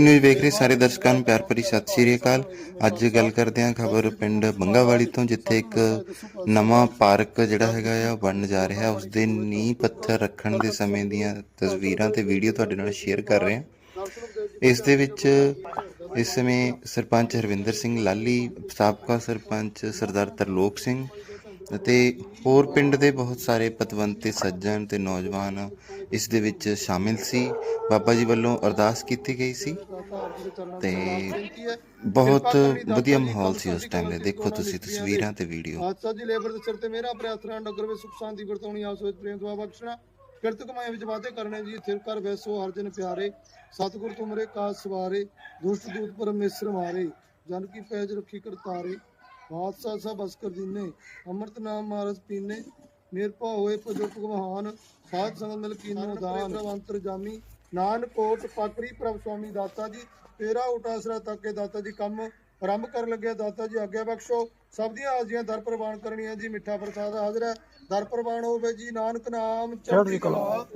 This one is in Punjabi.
ਨਿਊਜ਼ ਵੇਖ ਰਹੇ ਸਾਰੇ ਦਰਸ਼ਕਾਂ ਨੂੰ ਪਿਆਰ ਭਰੀ ਸਤਿ ਸ਼੍ਰੀ ਅਕਾਲ। ਅੱਜ ਗੱਲ ਕਰਦੇ ਹਾਂ ਖਬਰ ਪਿੰਡ ਬੰਗਾਵਾਲੀ ਤੋਂ, ਜਿੱਥੇ ਇੱਕ ਨਵਾਂ ਪਾਰਕ ਜਿਹੜਾ ਹੈਗਾ ਆ, ਉਹ ਬਣਨ ਜਾ ਰਿਹਾ। ਉਸ ਦੇ ਨੀਂਹ ਪੱਥਰ ਰੱਖਣ ਦੇ ਸਮੇਂ ਦੀਆਂ ਤਸਵੀਰਾਂ ਤੇ ਵੀਡੀਓ ਤੁਹਾਡੇ ਨਾਲ ਸ਼ੇਅਰ ਕਰ ਰਹੇ ਹਾਂ। ਇਸ ਦੇ ਵਿੱਚ ਇਸ ਸਮੇਂ ਸਰਪੰਚ ਹਰਵਿੰਦਰ ਸਿੰਘ ਲਾਲੀ, ਸਾਬਕਾ ਸਰਪੰਚ ਸਰਦਾਰ ਤਰਲੋਕ ਸਿੰਘ ਅਤੇ ਹੋਰ ਪਿੰਡ ਦੇ ਬਹੁਤ ਸਾਰੇ ਪਤਵੰਤੇ ਸੱਜਣ ਤੇ ਨੌਜਵਾਨ ਇਸ ਦੇ ਵਿੱਚ ਸ਼ਾਮਿਲ ਸੀ। ਬਾਬਾ ਜੀ ਵੱਲੋਂ ਅਰਦਾਸ ਕੀਤੀ ਗਈ ਸੀ ਤੇ ਬਹੁਤ ਵਧੀਆ ਮਾਹੌਲ ਸੀ ਉਸ ਟਾਈਮ ਦੇ। ਦੇਖੋ ਤੁਸੀਂ ਤਸਵੀਰਾਂ ਤੇ ਵੀਡੀਓ ਹਾਦਸਾ ਜੀ ਲੇਬਰ ਦੇ ਸਿਰ ਤੇ ਮੇਰਾ ਪ੍ਰਾਰਥਨਾ ਨਗਰ ਵਿੱਚ ਸੁਖ ਸ਼ਾਂਤੀ ਵਰਤਾਉਣੀ ਆਸ ਵਿੱਚ ਪ੍ਰੇਮ ਦੁਆ ਬਖਸ਼ਣਾ ਕਿਰਤ ਕਮਾਏ ਵਿੱਚ ਵਾਅਦੇ ਕਰਨੇ ਜੀ ਥਿਰ ਕਰ ਵੈਸੋ ਹਰ ਜਨ ਪਿਆਰੇ। ਸਤਿਗੁਰ ਤੁਮਰੇ ਕਾਜ ਸਵਾਰੇ, ਦੁਸ਼ਟ ਦੂਤ ਪਰਮੇਸ਼ਰ ਮਾਰੇ। ਜਨ ਕੀ ਪੈਜ ਰੱਖੀ ਕਰਤਾਰੇ। ਹਾਦਸਾ ਸਭ ਅਸਕਰ ਦੀਨੇ ਅੰਮ੍ਰਿਤ ਨਾਮ ਮਾਰਸ ਪੀਨੇ ਨਿਰਭਉ ਹੋਏ ਪਜੋ ਭਗਵਾਨ ਸਾਧ ਸੰਗਤ ਮਿਲ ਕੀਨੋ ਦਾਨ। ਪ੍ਰਭ ਅੰਤਰ ਜਾਮੀ ਨਾਨਕ ਕੋਟ ਪਾਕਰੀ ਪ੍ਰਭ ਸੁਆਮੀ ਦਾਤਾ ਜੀ ਤੇਰਾ ਉਟਾਸਰਾ ਤੱਕ ਕੇ ਦਾਤਾ ਜੀ ਕੰਮ ਆਰੰਭ ਕਰਨ ਲੱਗਿਆ ਦਾਤਾ ਜੀ ਆਗਿਆ ਬਖਸ਼ੋ। ਸਭ ਦੀਆਂ ਹਾਜ਼ਰੀਆਂ ਦਰ ਪ੍ਰਵਾਨ ਕਰਨੀਆਂ ਜੀ ਮਿੱਠਾ ਪ੍ਰਸਾਦ ਹਾਜ਼ਰ ਹੈ। ਦਰ ਪ੍ਰਵਾਨ ਹੋਵੇ ਜੀ ਨਾਨਕ ਨਾਮ ਚੜ੍ਹਦੀ ਕਲਾ।